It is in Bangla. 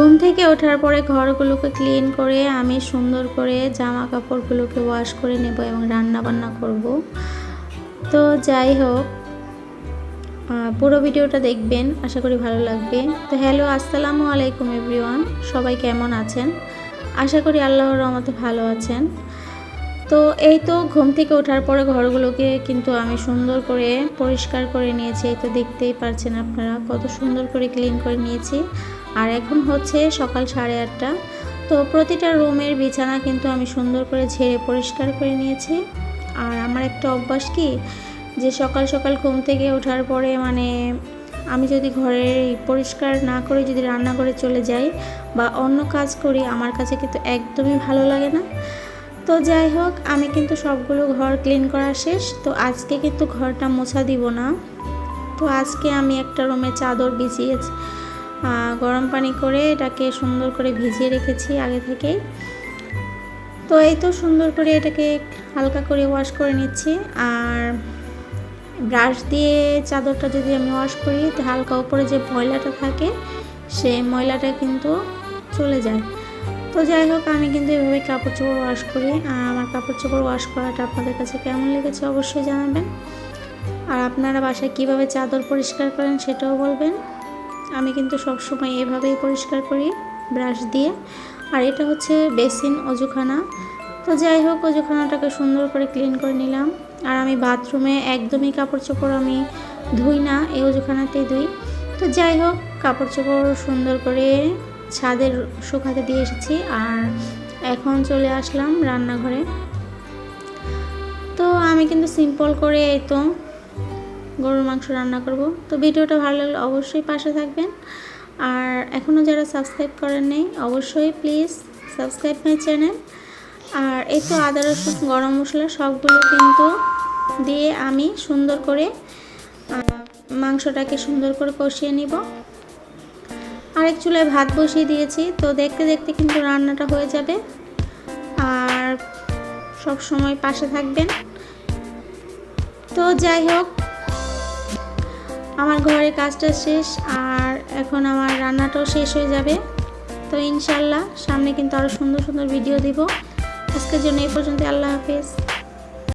ঘুম থেকে ওঠার পরে ঘরগুলোকে ক্লিন করে আমি সুন্দর করে জামা কাপড়গুলোকে ওয়াশ করে নেব এবং রান্না বান্না করব। তো যাই হোক পুরো ভিডিওটা দেখবেন, আশা করি ভালো লাগবে। তো হ্যালো, আসসালামু আলাইকুম এভরিওয়ান সবাই কেমন আছেন? আশা করি আল্লাহর রহমতে ভালো আছেন। তো এই তো ঘুম থেকে ওঠার পরে ঘরগুলোকে কিন্তু আমি সুন্দর করে পরিষ্কার করে নিয়েছি। এই তো দেখতেই পারছেন আপনারা, কত সুন্দর করে ক্লিন করে নিয়েছি। আর এখন হচ্ছে সকাল সাড়ে আটটা। তো প্রতিটা রুমের বিছানা কিন্তু আমি সুন্দর করে ঝেড়ে পরিষ্কার করে নিয়েছি। আর আমার একটা অভ্যাস কি, যে সকাল সকাল ঘুম থেকে ওঠার পরে মানে আমি যদি ঘরের পরিষ্কার না করে যদি রান্না করে চলে যাই বা অন্য কাজ করি, আমার কাছে কিন্তু একদমই ভালো লাগে না। তো যাই হোক, আমি কিন্তু সবগুলো ঘর ক্লিন করা শেষ। তো আজকে কিন্তু ঘরটা মোছা দিব না। তো আজকে আমি একটা রুমে চাদর বিছিয়েছি। গরম পানি করে এটাকে সুন্দর করে ভিজিয়ে রেখেছি আগে থেকেই। তো এই তো সুন্দর করে এটাকে হালকা করে ওয়াশ করে নিচ্ছি। আর ব্রাশ দিয়ে চাদরটা যদি আমি ওয়াশ করি, তো হালকা উপরে যে ময়লাটা থাকে সে ময়লাটা কিন্তু চলে যায়। তো যাই হোক, আমি কিন্তু এভাবে কাপড় চোপড় ওয়াশ করি। আর আমার কাপড় চোপড় ওয়াশ করাটা আপনাদের কাছে কেমন লেগেছে অবশ্যই জানাবেন। আর আপনারা বাসায় কীভাবে চাদর পরিষ্কার করেন সেটাও বলবেন। আমি কিন্তু সবসময় এভাবেই পরিষ্কার করি ব্রাশ দিয়ে। আর এটা হচ্ছে বেসিন অজুখানা। তো যাই হোক, অজুখানাটাকে সুন্দর করে ক্লিন করে নিলাম। আর আমি বাথরুমে একদমই কাপড় চোপড় আমি ধুই না, এই অজুখানাতেই ধুই। তো যাই হোক কাপড় চোপড় সুন্দর করে ছাদের শুকাতে দিয়ে এসেছি। আর এখন চলে আসলাম রান্নাঘরে। তো আমি কিন্তু সিম্পল করে এই তো গরুর মাংস রান্না করব। তো ভিডিওটা ভালো লাগলে অবশ্যই পাশে থাকবেন। আর এখনও যারা সাবস্ক্রাইব করেন নেই, অবশ্যই প্লিজ সাবস্ক্রাইব মাই চ্যানেল। আর এই তো আদা, রসুন, গরম মশলা সবগুলো কিন্তু দিয়ে আমি সুন্দর করে মাংসটাকে সুন্দর করে কষিয়ে নিব। আরেক চুলায় ভাত বসিয়ে দিয়েছি, তো দেখতে দেখতে কিন্তু রান্নাটা হয়ে যাবে। আর সব সময় পাশে থাকবেন। তো যাই হোক আমার ঘরে কাজটা শেষ আর এখন আমার রান্নাটাও শেষ হয়ে যাবে। তো ইনশাল্লাহ সামনে কিন্তু আরও সুন্দর সুন্দর ভিডিও দিব। আজকের জন্য এই পর্যন্ত আল্লাহ হাফেজ।